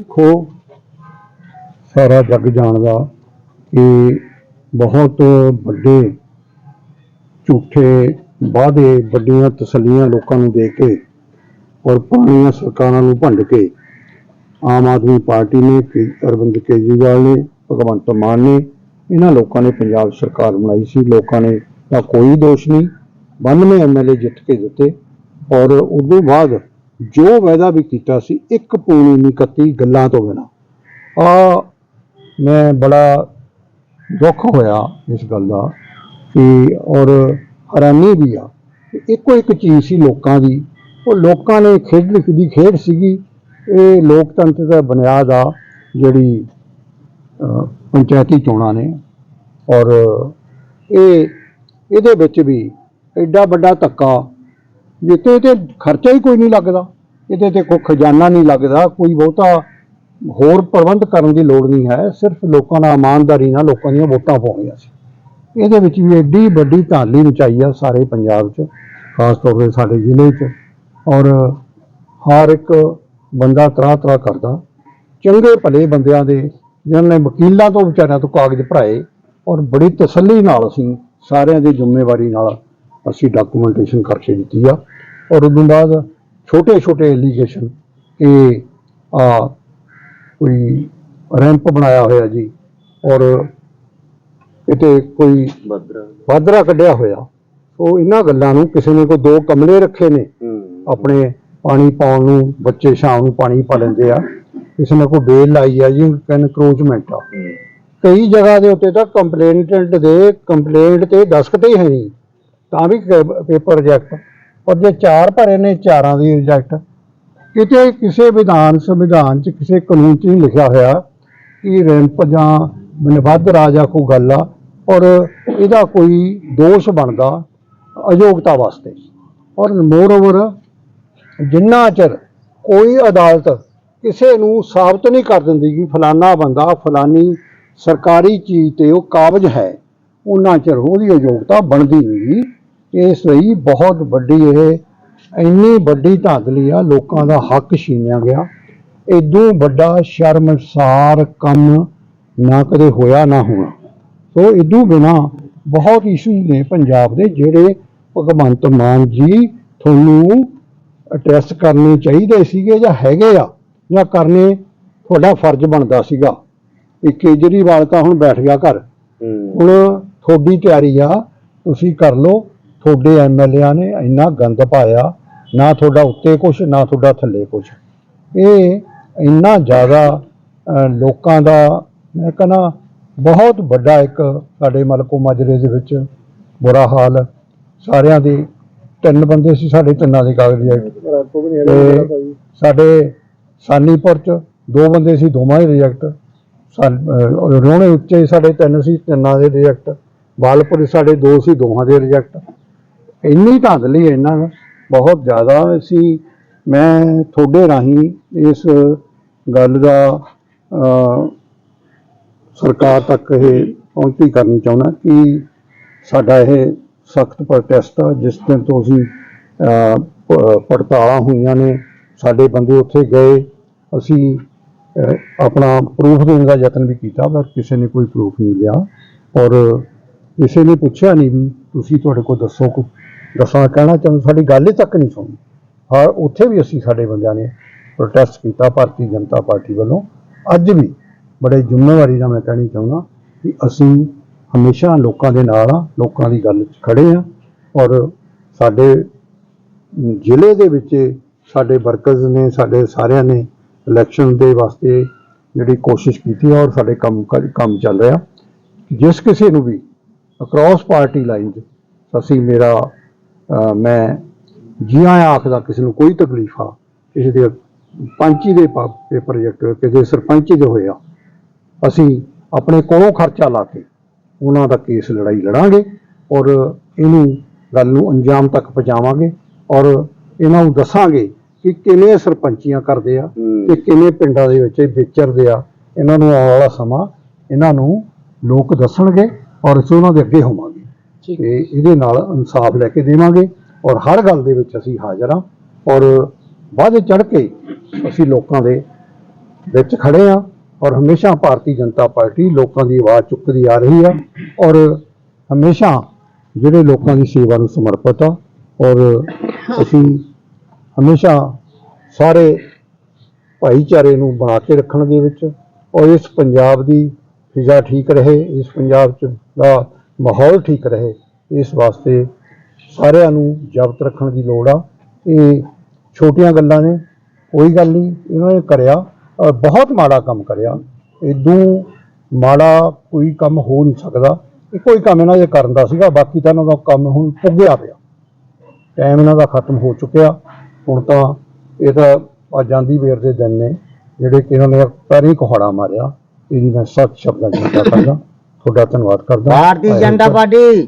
ਦੇਖੋ, ਸਾਰਾ ਜੱਗ ਜਾਣਦਾ ਕਿ ਬਹੁਤ ਵੱਡੇ ਝੂਠੇ, ਵਾਅਦੇ, ਵੱਡੀਆਂ ਤਸੱਲੀਆਂ ਲੋਕਾਂ ਨੂੰ ਦੇ ਕੇ ਔਰ ਪੁਰਾਣੀਆਂ ਸਰਕਾਰਾਂ ਨੂੰ ਭੰਡ ਕੇ ਆਮ ਆਦਮੀ ਪਾਰਟੀ ਨੇ ਕੇ ਅਰਵਿੰਦ ਕੇਜਰੀਵਾਲ ਨੇ, ਭਗਵੰਤ ਮਾਨ ਨੇ, ਇਹਨਾਂ ਲੋਕਾਂ ਨੇ ਪੰਜਾਬ ਸਰਕਾਰ ਬਣਾਈ ਸੀ। ਲੋਕਾਂ ਨੇ ਦਾ ਕੋਈ ਦੋਸ਼ ਨਹੀਂ। 92 ਐਮਐਲਏ ਜਿੱਤ ਕੇ ਦਿੱਤੇ ਔਰ ਉਦੋਂ ਬਾਅਦ ਜੋ ਵਾਅਦਾ ਵੀ ਕੀਤਾ ਸੀ, ਇੱਕ ਪੂਣੀ ਨਹੀਂ ਕੱਤੀ ਗੱਲਾਂ ਤੋਂ ਬਿਨਾ। ਆ ਮੈਂ ਬੜਾ ਦੁੱਖ ਹੋਇਆ ਇਸ ਗੱਲ ਦਾ ਕਿ, ਔਰ ਹੈਰਾਨੀ ਵੀ ਆ ਇੱਕੋ ਇੱਕ ਚੀਜ਼ ਸੀ ਲੋਕਾਂ ਦੀ। ਉਹ ਲੋਕਾਂ ਨੇ ਖੇਡ ਲਿਖ ਦੀ ਖੇਡ ਸੀਗੀ। ਇਹ ਲੋਕਤੰਤਰ ਦਾ ਬੁਨਿਆਦ ਆ, ਜਿਹੜੀ ਪੰਚਾਇਤੀ ਚੋਣਾਂ ਨੇ। ਔਰ ਇਹ, ਇਹਦੇ ਵਿੱਚ ਵੀ ਐਡਾ ਵੱਡਾ ਧੱਕਾ ਜਿੱਤੇ ਤੇ ਖਰਚਾ ਹੀ ਕੋਈ ਨਹੀਂ ਲੱਗਦਾ, ਇਹਦੇ ਤੇ ਕੋਈ ਖਜ਼ਾਨਾ ਨਹੀਂ ਲੱਗਦਾ, ਕੋਈ ਬਹੁਤਾ ਹੋਰ ਪ੍ਰਬੰਧ ਕਰਨ ਦੀ ਲੋੜ ਨਹੀਂ ਹੈ, ਸਿਰਫ ਲੋਕਾਂ ਨਾਲ ਇਮਾਨਦਾਰੀ ਨਾਲ ਲੋਕਾਂ ਦੀਆਂ ਵੋਟਾਂ ਪਾਉਣੀਆਂ ਸੀ। ਇਹਦੇ ਵਿੱਚ ਵੀ ਐਡੀ ਵੱਡੀ ਧਾਲੀ ਮਚਾਈ ਆ ਸਾਰੇ ਪੰਜਾਬ 'ਚ, ਖਾਸ ਤੌਰ ਤੇ ਸਾਡੇ ਜ਼ਿਲ੍ਹੇ 'ਚ, ਔਰ ਹਰ ਇੱਕ ਬੰਦਾ ਤਰਾ ਤਰਾ ਕਰਦਾ। ਚੰਗੇ ਭਲੇ ਬੰਦਿਆਂ ਦੇ, ਜਿਨ੍ਹਾਂ ਨੇ ਵਕੀਲਾਂ ਤੋਂ ਵਿਚਾਰਿਆਂ ਤੋਂ ਕਾਗਜ਼ ਭਰਾਏ, ਔਰ ਬੜੀ ਤਸੱਲੀ ਨਾਲ ਅਸੀਂ ਸਾਰਿਆਂ ਦੀ ਜ਼ਿੰਮੇਵਾਰੀ ਨਾਲ ਅਸੀਂ ਡਾਕੂਮੈਂਟੇਸ਼ਨ ਕਰਕੇ ਦਿੱਤੀ ਆ। ਔਰ ਉਦੋਂ ਬਾਅਦ ਛੋਟੇ ਛੋਟੇ ਐਲੀਗੇਸ਼ਨ ਕਿ ਆ ਕੋਈ ਰੈਂਪ ਬਣਾਇਆ ਹੋਇਆ ਜੀ ਔਰ ਕਿਤੇ ਕੋਈ ਵਾਧਰਾ ਕੱਢਿਆ ਹੋਇਆ। ਉਹ ਇਹਨਾਂ ਗੱਲਾਂ ਨੂੰ ਕਿਸੇ ਨੇ ਕੋਈ ਦੋ ਕਮਲੇ ਰੱਖੇ ਨੇ। ਆਪਣੇ ਪਾਣੀ ਪਾਉਣ ਨੂੰ ਬੱਚੇ ਸ਼ਾਮ ਨੂੰ ਪਾਣੀ ਪਾ ਲੈਂਦੇ ਆ। ਕਿਸੇ ਨੇ ਕੋਈ ਬੇਲ ਲਾਈ ਆ ਜੀ ਐਨਕਰੋਚਮੈਂਟ ਆ। ਕਈ ਜਗ੍ਹਾ ਦੇ ਉੱਤੇ ਤਾਂ ਕੰਪਲੇਂਟੈਂਟ ਦੇ ਕੰਪਲੇਂਟ ਤੇ ਦਸਖਤ ਹੀ ਹੈ ਨਹੀਂ। ਤਾਂ ਵੀ ਪੇਪਰ ਰਿਜੈਕਟ ਔਰ ਜੇ ਚਾਰ ਭਰੇ ਨੇ ਚਾਰਾਂ ਦੀ ਰਿਜੈਕਟ ਕਿਤੇ ਕਿਸੇ ਵਿਧਾਨ ਸੰਵਿਧਾਨ ਚ ਕਿਸੇ ਕਾਨੂੰਨ ਚ ਨਹੀਂ ਲਿਖਿਆ ਹੋਇਆ ਕਿ ਰੈਂਪ ਜਾਂ ਨਿਬੱਧ ਰਾਜਾ ਕੋਈ ਗੱਲ ਆ, ਔਰ ਇਹਦਾ ਕੋਈ ਦੋਸ਼ ਬਣਦਾ ਅਯੋਗਤਾ ਵਾਸਤੇ। ਔਰ ਮੋਰ ਓਵਰ ਜਿੰਨਾ ਚਿਰ ਕੋਈ ਅਦਾਲਤ ਕਿਸੇ ਨੂੰ ਸਾਬਤ ਨਹੀਂ ਕਰ ਦਿੰਦੀ ਕਿ ਫਲਾਨਾ ਬੰਦਾ ਫਲਾਨੀ ਸਰਕਾਰੀ ਚੀਜ਼ ਤੇ ਉਹ ਕਾਬਜ ਹੈ, ਉਹਨਾਂ ਚਿਰ ਉਹਦੀ ਅਯੋਗਤਾ ਬਣਦੀ ਨਹੀਂ। ਇਸ ਲਈ ਬਹੁਤ ਵੱਡੀ ਇਹ ਇੰਨੀ ਵੱਡੀ ਧਾਂਦਲੀ ਆ ਲੋਕਾਂ ਦਾ ਹੱਕ ਛੀਨਿਆ ਗਿਆ। ਇਦੋਂ ਵੱਡਾ ਸ਼ਰਮਸਾਰ ਕੰਮ ਨਾ ਕਦੇ ਹੋਇਆ ਨਾ ਹੋਣਾ। ਸੋ ਇਦੋਂ ਬਿਨਾ ਬਹੁਤ ਇਸ਼ੂ ਨੇ ਪੰਜਾਬ ਦੇ ਜਿਹੜੇ ਭਗਵੰਤ ਮਾਨ ਜੀ ਤੁਹਾਨੂੰ ਅਡਰੈਸ ਕਰਨੇ ਚਾਹੀਦੇ ਸੀਗੇ ਜਾਂ ਹੈਗੇ ਆ ਜਾਂ ਕਰਨੇ ਤੁਹਾਡਾ ਫਰਜ਼ ਬਣਦਾ ਸੀਗਾ। ਇਹ ਕੇਜਰੀਵਾਲ ਤਾਂ ਹੁਣ ਬੈਠ ਗਿਆ ਘਰ। ਹੁਣ ਤੁਹਾਡੀ ਤਿਆਰੀ ਆ ਤੁਸੀਂ ਕਰ ਲਓ। ਤੁਹਾਡੇ ਐਮਐਲਏਆਂ ਨੇ ਇੰਨਾ ਗੰਦ ਪਾਇਆ, ਨਾ ਤੁਹਾਡਾ ਉੱਤੇ ਕੁਛ, ਨਾ ਤੁਹਾਡਾ ਥੱਲੇ ਕੁਛ। ਇਹ ਇੰਨਾ ਜ਼ਿਆਦਾ ਲੋਕਾਂ ਦਾ, ਮੈਂ ਕਹਿੰਦਾ, ਬਹੁਤ ਵੱਡਾ ਇੱਕ ਸਾਡੇ ਮਲਕੋ ਮਾਜਰੇ ਦੇ ਵਿੱਚ ਬੁਰਾ ਹਾਲ ਸਾਰਿਆਂ ਦੀ, ਤਿੰਨ ਬੰਦੇ ਸੀ ਸਾਡੇ ਤਿੰਨਾਂ ਦੇ ਕਾਗਜ਼ ਤੇ ਸਾਡੇ ਸਾਨੀਪੁਰ ਚ ਦੋ ਬੰਦੇ ਸੀ, ਦੋਵਾਂ ਦੇ ਰਿਜੈਕਟ ਰੋਣੇ ਉੱਚੇ ਸਾਡੇ ਤਿੰਨ ਸੀ, ਤਿੰਨਾਂ ਦੇ ਰਿਜੈਕਟ ਬਾਲਪੁਰ ਸਾਡੇ ਦੋ ਸੀ ਦੋਹਾਂ ਦੇ ਰਿਜੈਕਟ ਇੰਨੀ ਧਾਂਦਲੀ ਹੈ ਇਹਨਾਂ ਦਾ ਬਹੁਤ ਜ਼ਿਆਦਾ ਅਸੀਂ ਮੈਂ ਤੁਹਾਡੇ ਰਾਹੀਂ ਇਸ ਗੱਲ ਦਾ ਸਰਕਾਰ ਤੱਕ ਇਹ ਪਹੁੰਚੀ ਕਰਨੀ ਚਾਹੁੰਦਾ ਕਿ ਸਾਡਾ ਇਹ ਸਖਤ ਪ੍ਰੋਟੈਸਟ ਆ, ਜਿਸ ਦਿਨ ਤੋਂ ਅਸੀਂ ਪੜਤਾਲਾਂ ਹੋਈਆਂ ਨੇ, ਸਾਡੇ ਬੰਦੇ ਉੱਥੇ ਗਏ, ਅਸੀਂ ਆਪਣਾ ਪ੍ਰੂਫ ਦੇਣ ਦਾ ਯਤਨ ਵੀ ਕੀਤਾ, ਪਰ ਕਿਸੇ ਨੇ ਕੋਈ ਪ੍ਰੂਫ ਨਹੀਂ ਲਿਆ। ਔਰ ਕਿਸੇ ਨੇ ਪੁੱਛਿਆ ਨਹੀਂ ਵੀ ਤੁਸੀਂ ਤੁਹਾਡੇ ਕੋਲ ਦੱਸੋ ਕੋ ਦੱਸਣਾ ਕਹਿਣਾ ਚਾਹੁੰਦੇ, ਸਾਡੀ ਗੱਲ ਹੀ ਤੱਕ ਨਹੀਂ ਸੁਣੀ ਹਾਂ, ਉੱਥੇ ਵੀ ਅਸੀਂ ਸਾਡੇ ਬੰਦਿਆਂ ਨੇ ਪ੍ਰੋਟੈਸਟ ਕੀਤਾ, ਭਾਰਤੀ ਜਨਤਾ ਪਾਰਟੀ ਵੱਲੋਂ। ਅੱਜ ਵੀ ਬੜੇ ਜ਼ਿੰਮੇਵਾਰੀ ਨਾਲ ਮੈਂ ਕਹਿਣੀ ਚਾਹੁੰਦਾ ਕਿ ਅਸੀਂ ਹਮੇਸ਼ਾ ਲੋਕਾਂ ਦੇ ਨਾਲ ਆ ਲੋਕਾਂ ਦੀ ਗੱਲ 'ਚ ਖੜੇ ਆ ਔਰ ਸਾਡੇ ਜ਼ਿਲ੍ਹੇ ਦੇ ਵਿੱਚ ਸਾਡੇ ਵਰਕਰਸ ਨੇ, ਸਾਡੇ ਸਾਰਿਆਂ ਨੇ ਇਲੈਕਸ਼ਨ ਦੇ ਵਾਸਤੇ ਜਿਹੜੀ ਕੋਸ਼ਿਸ਼ ਕੀਤੀ ਔਰ ਸਾਡੇ ਕੰਮ ਕੰਮ ਚੱਲ ਰਿਹਾ। ਜਿਸ ਕਿਸੇ ਨੂੰ ਵੀ ਅਕ੍ਰੋਸ ਪਾਰਟੀ ਲਾਈਨ ਅਸੀਂ ਮੇਰਾ ਮੈਂ ਜੀ ਆਇਆਂ ਆਖਦਾ ਕਿਸੇ ਨੂੰ ਕੋਈ ਤਕਲੀਫ ਆ ਕਿਸੇ ਦੇ ਪੰਚੀ ਦੇ ਪੇਪਰ ਪ੍ਰੋਜੈਕਟ ਕਿਸੇ ਸਰਪੰਚੀ ਦੇ ਹੋਇਆ ਅਸੀਂ ਆਪਣੇ ਕੋਲੋਂ ਖਰਚਾ ਲਾ ਕੇ ਉਹਨਾਂ ਦਾ ਕੇਸ ਲੜਾਈ ਲੜਾਂਗੇ ਔਰ ਇਹਨੂੰ ਗੱਲ ਨੂੰ ਅੰਜਾਮ ਤੱਕ ਪਹੁੰਚਾਵਾਂਗੇ ਔਰ ਇਹਨਾਂ ਨੂੰ ਦੱਸਾਂਗੇ ਕਿ ਕਿਵੇਂ ਸਰਪੰਚੀਆਂ ਕਰਦੇ ਆ ਤੇ ਕਿਵੇਂ ਪਿੰਡਾਂ ਦੇ ਵਿੱਚ ਵਿਚਰਦੇ ਆ ਇਹਨਾਂ ਨੂੰ ਆਉਣ ਵਾਲਾ ਸਮਾਂ ਇਹਨਾਂ ਨੂੰ ਲੋਕ ਦੱਸਣਗੇ ਔਰ ਅਸੀਂ ਉਹਨਾਂ ਦੇ ਅੱਗੇ ਹੋਵਾਂਗੇ। ਤੇ ਇਹਦੇ ਨਾਲ ਇਨਸਾਫ ਲੈ ਕੇ ਦੇਵਾਂਗੇ ਔਰ ਹਰ ਗੱਲ ਦੇ ਵਿੱਚ ਅਸੀਂ ਹਾਜ਼ਰ ਹਾਂ ਔਰ ਵੱਧ ਚੜ ਕੇ ਅਸੀਂ ਲੋਕਾਂ ਦੇ ਵਿੱਚ ਖੜੇ ਆ ਔਰ ਹਮੇਸ਼ਾ ਭਾਰਤੀ ਜਨਤਾ ਪਾਰਟੀ ਲੋਕਾਂ ਦੀ ਆਵਾਜ਼ ਚੁੱਕਦੀ ਆ ਰਹੀ ਆ ਔਰ ਹਮੇਸ਼ਾ ਜਿਹੜੇ ਲੋਕਾਂ ਦੀ ਸੇਵਾ ਨੂੰ ਸਮਰਪਿਤ ਆ ਔਰ ਅਸੀਂ ਹਮੇਸ਼ਾ ਸਾਰੇ ਭਾਈਚਾਰੇ ਨੂੰ ਬਣਾ ਕੇ ਰੱਖਣ ਦੇ ਵਿੱਚ ਔਰ ਇਸ ਪੰਜਾਬ ਦੀ ਫਿਜ਼ਾ ਠੀਕ ਰਹੇ, ਇਸ ਪੰਜਾਬ ਚ ਦਾ ਮਾਹੌਲ ਠੀਕ ਰਹੇ, ਇਸ ਵਾਸਤੇ ਸਾਰਿਆਂ ਨੂੰ ਜ਼ਬਤ ਰੱਖਣ ਦੀ ਲੋੜ ਆ। ਇਹ ਛੋਟੀਆਂ ਗੱਲਾਂ ਨੇ, ਕੋਈ ਗੱਲ ਨਹੀਂ, ਇਹਨਾਂ ਨੇ ਕਰਿਆ ਅਹ ਬਹੁਤ ਮਾੜਾ ਕੰਮ ਕਰਿਆ। ਇਦੋਂ ਮਾੜਾ ਕੋਈ ਕੰਮ ਹੋ ਨਹੀਂ ਸਕਦਾ ਇਹ ਕੋਈ ਕੰਮ ਇਹਨਾਂ ਦੇ ਕਰਨ ਦਾ ਸੀਗਾ, ਬਾਕੀ ਤਾਂ ਇਹਨਾਂ ਦਾ ਕੰਮ ਹੁਣ ਪੁੱਗਿਆ ਪਿਆ। ਟਾਈਮ ਇਹਨਾਂ ਦਾ ਖਤਮ ਹੋ ਚੁੱਕਿਆ, ਹੁਣ ਤਾਂ ਇਹ ਤਾਂ ਆ ਜਾਂਦੀ ਵੇਰ ਦੇ ਦਿਨ ਨੇ, ਜਿਹੜੇ ਕਿ ਇਹਨਾਂ ਨੇ ਪੈਰੀ ਕੁਹਾੜਾ ਮਾਰਿਆ। ਇਹਦੀ ਮੈਂ ਸੱਚ ਸ਼ਬਦਾਂ ਚ ਨਿੰਦਾ ਕਰਦਾ। ਤੁਹਾਡਾ ਧੰਨਵਾਦ ਕਰਦਾ। ਭਾਰਤੀ ਜਨਤਾ ਪਾਰਟੀ।